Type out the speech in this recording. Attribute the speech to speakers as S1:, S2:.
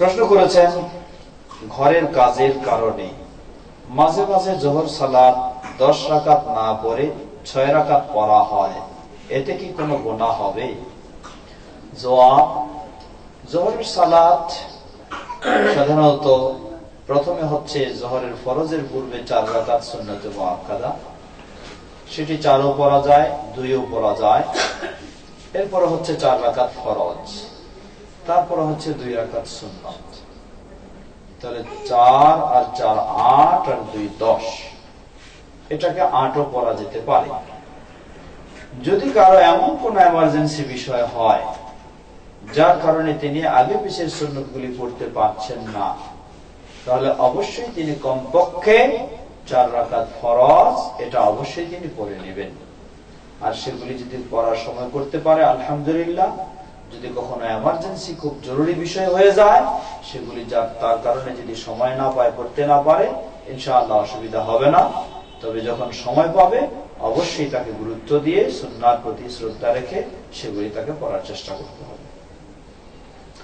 S1: প্রশ্ন করেছেন, ঘরের কাজের কারণে। মাঝে মাঝে জোহর সালাদ দশ রাকাত না পড়ে ছয় রাকাত পড়া হয়। এতে কি কোনো গোনা হবে? জবাব, জোহরের সালাত সাধারণত প্রথমে হচ্ছে জোহরের ফরজের পূর্বে চার রাকাত সুন্নতে মুআক্কাদা। সেটি চারও পড়া যায়, দুইও পড়া যায়। এরপরে হচ্ছে চার রাকাত ফরজ। তারপরে হচ্ছে দুই সুন্নত। তাহলে চার আর চার আট আর দুই দশ। এটাকে আটও পড়া যেতে পারে। যদি কারও এমন কোন এমার্জেন্সি বিষয় হয়, যার কারণে তিনি আগে পিছের সুন্নতগুলি পড়তে পারছেন না, তাহলে অবশ্যই তিনি কমপক্ষে চার রাকাত ফরজ, এটা অবশ্যই তিনি পড়ে নেবেন। আর সেগুলি যদি পড়ার সময় করতে পারে, আলহামদুলিল্লাহ যদি কখনো এমার্জেন্সি খুব জরুরি বিষয় হয়ে যায়, সেগুলি যার তার কারণে যদি সময় না পায়, পড়তে না পারে, ইনশাআল্লাহ অসুবিধা হবে না। তবে যখন সময় পাবে, অবশ্যই তাকে গুরুত্ব দিয়ে সুন্নার প্রতি শ্রদ্ধা রেখে সেগুলি তাকে পড়ার চেষ্টা করতে হবে।